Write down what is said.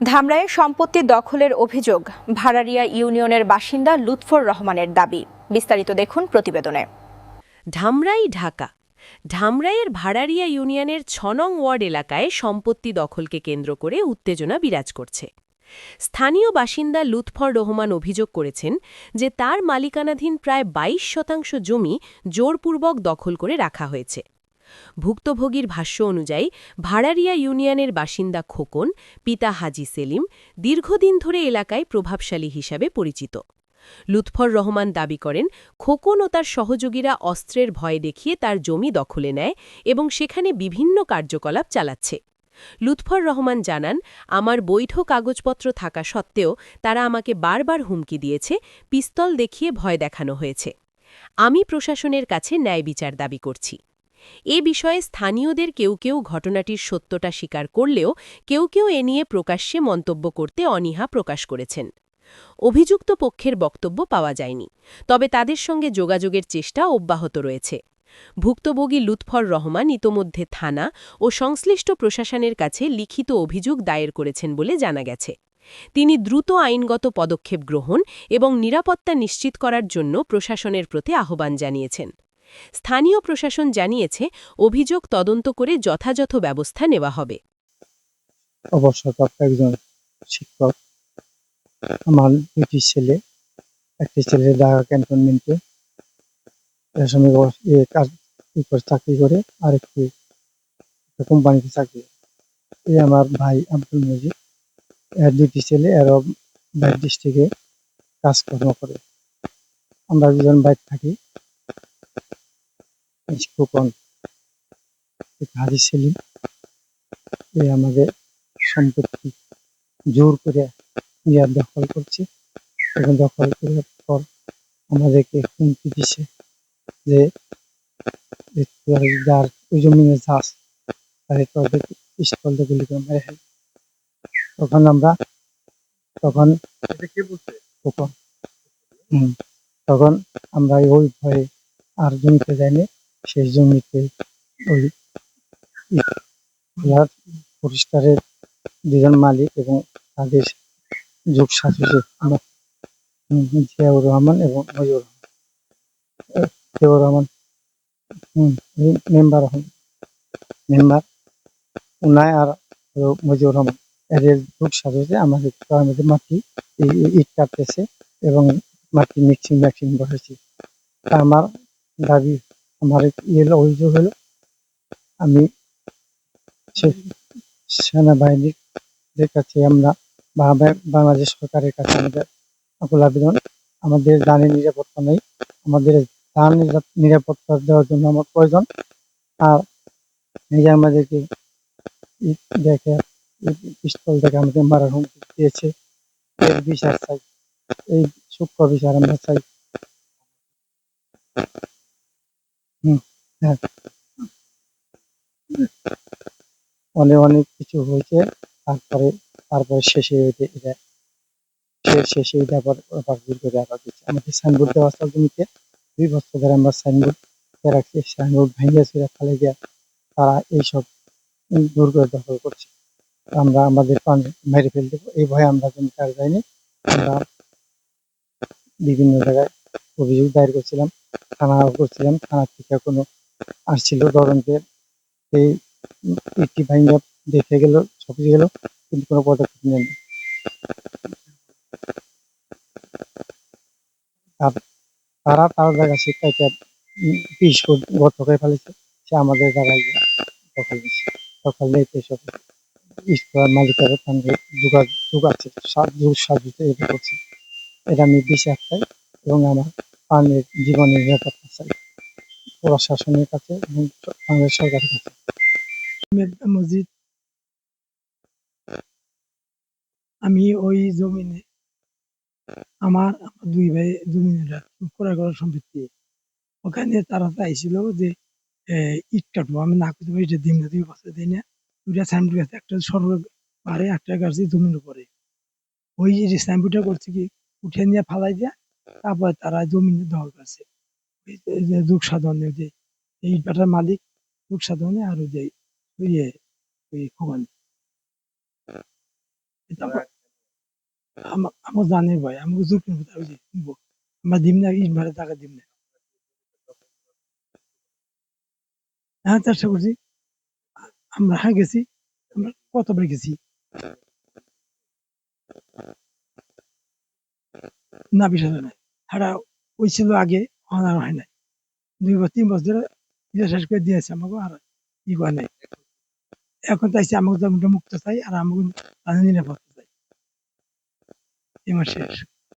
ধামরায়ে সম্পত্তি দখলের অভিযোগ ভাড়ারিয়া ইউনিয়নের বাসিন্দা লুৎফর রহমানের দাবি। বিস্তারিত দেখুন প্রতিবেদনে। ধামরাই, ঢাকা। ধামরাইয়ের ভাড়ারিয়া ইউনিয়নের ছনং ওয়ার্ড এলাকায় সম্পত্তি দখলকে কেন্দ্র করে উত্তেজনা বিরাজ করছে। স্থানীয় বাসিন্দা লুৎফর রহমান অভিযোগ করেছেন যে তার মালিকানাধীন প্রায় ২২ শতাংশ জমি জোরপূর্বক দখল করে রাখা হয়েছে। ভুক্তভোগীর ভাষ্য অনুযায়ী, ভাড়ারিয়া ইউনিয়নের বাসিন্দা খোকন, পিতা হাজি সেলিম, দীর্ঘদিন ধরে এলাকায় প্রভাবশালী হিসাবে পরিচিত। লুৎফর রহমান দাবি করেন, খোকন ও তার সহযোগীরা অস্ত্রের ভয় দেখিয়ে তার জমি দখলে নেয় এবং সেখানে বিভিন্ন কার্যকলাপ চালাচ্ছে। লুৎফর রহমান জানান, আমার বৈধ কাগজপত্র থাকা সত্ত্বেও তারা আমাকে বারবার হুমকি দিয়েছে, পিস্তল দেখিয়ে ভয় দেখানো হয়েছে। আমি প্রশাসনের কাছে ন্যায় বিচার দাবি করছি। এ বিষয়ে স্থানীয়দের কেউ কেউ ঘটনাটির সত্যতা স্বীকার করলেও কেউ কেউ এ নিয়ে প্রকাশ্যে মন্তব্য করতে অনীহা প্রকাশ করেছেন। অভিযুক্ত পক্ষের বক্তব্য পাওয়া যায়নি, তবে তাদের সঙ্গে যোগাযোগের চেষ্টা অব্যাহত রয়েছে। ভুক্তভোগী লুৎফর রহমান ইতোমধ্যে থানা ও সংশ্লিষ্ট প্রশাসনের কাছে লিখিত অভিযোগ দায়ের করেছেন বলে জানা গেছে। তিনি দ্রুত আইনগত পদক্ষেপ গ্রহণ এবং নিরাপত্তা নিশ্চিত করার জন্য প্রশাসনের প্রতি আহ্বান জানিয়েছেন। স্থানীয় প্রশাসন জানিয়েছে, অভিযোগ তদন্ত করে যথাযথ ব্যবস্থা নেওয়া হবে। অবসরপ্রাপ্ত একজন শিক্ষক, আমার দুটি ছেলে, একটি ছেলে ঢাকা ক্যান্টনমেন্টে চাকরি করে আর একটি কোম্পানিতে চাকরি করে। এই আমার ভাই আব্দুল মজিদ, এর দুটি ছেলে এরও বাইর ডিস্ট্রিক্টে কাজকর্ম করে। আমরা দুজন বাইক থাকি। খোকন হাজি সেলিম এই আমাদের সম্পত্তি জোর করে ইয়ার দখল করছে। এবং দখল করার পর আমাদেরকে হুমকি দিছে যে যার ওই জমিনে যাস তাহলে তোদের পিস্তল দিয়ে গুলি করে মেরে ফেলবে। তখন আমরা তখন তখন তখন আমরা ওই ভয়ে আর জমিতে যাইনি। সেই জমিতে ওই পরিষ্কারের দুজন মালিক এবং তাদের যোগ সাথে জিয়াউর রহমান এবং আহ, জিয়াউর রহমান মেম্বার মেম্বার উনায় আর হলো মজিবুর রহমান। এদের যোগ সাথে আমাদের আমাদের মাটি ইট কাটতেছে এবং মাটি মিক্সিং ম্যাক্সিং বসেছি আমার দাবি আমার হলো অভিযোগ হলো, আমি সেনাবাহিনীর কাছে আমরা বাংলাদেশ সরকারের কাছে আমাদের আকুল আবেদন। আমাদের জানের নিরাপত্তা নেই। আমাদের ধান নিরাপত্তা দেওয়ার জন্য আমার প্রয়োজন। আর যে আমাদেরকে দেখে পিস্তল দেখে আমাদের মারার হুমকি দিয়েছে। এর বিচার চাই। এই সূক্ষ্ম বিচার আমরা চাই। অনেক অনেক কিছু হয়েছে, তারপরে তারপরে শেষে এটা শেষ এটা আমাদের সাইনবোর্ড দেওয়া জমিতে দুই বছর ধরে আমরা সাইনবোর্ড রাখছি সাইনবোর্ড ভেঙে চুরে ফেলে দিয়ে তারা এইসব দূর করে দখল করছে। আমরা আমাদের পান মেরে ফেল দেবো, এই ভয়ে আমরা জমিতে আর যাইনি আমরা বিভিন্ন জায়গায় অভিযোগ দায়ের করছিলাম। থানাও করছিলাম, থানা থেকে কোনো আসছিল। তদন্তের এই ইটি ভাঙ্গা দেখে গেল, সব গেল, কিন্তু কোনো পদক্ষেপ নেয়নি। তারা তার জায়গা শিক্ষাকে ফুট গর্ত করে ফেলেছে, সে আমাদের জায়গায় গিয়ে দখল নিচ্ছে দখল নিতে সব স্কুল মালিকের সঙ্গে যোগাযোগ আছে সা- যোগ সাজুতে এটা করছে। এটা আমি বিশ্বাস চাই এবং আমার প্রাণের জীবনের নিরাপত্তা চাই। প্রশাসনের কাছে এবং বাংলাদেশ সরকারের কাছে। মসজিদ। আমি ওই জমিনে আমার দুই ভাই জমিনে ক্রয় করার সম্পত্তি। ওখানে তারা চাইছিল যে আহ, ইট কাটবো আমি না করতে পারি দিন না দুই বছর দিই না। দুইটা সাইনবোর্ড আছে একটা সরকার পারে একটা কাটছি জমির উপরে। ওই যে সাইনবোর্ডটা করছে কি উঠে নিয়ে ফালাই দিয়া তারপরে তারা জমি দখল করছে। যুগ সাধনে যে, এই ইটভাটার মালিক যুগ সাধনে আর যে ইয়ে ওই খোকন। আমরা জানের ভয় আমাকে জোর করে তারা যে নিবো। আমরা দিম না, ইট টাকা দিম না। হ্যাঁ চেষ্টা করছি। আমরা হ্যাঁ গেছি, আমরা কতবার গেছি? না নাই। হারা ওই ছিল আগে, এখন আর হয় নাই। দুই বছর তিন বছর ধরে ইয়ে শেষ করে দিয়েছে আমাকে, আর ই করে নাই। এখন চাইছে আমাকে মুক্ত চাই, আর আমাকে নিরাপত্তা চাই। এবার শেষ।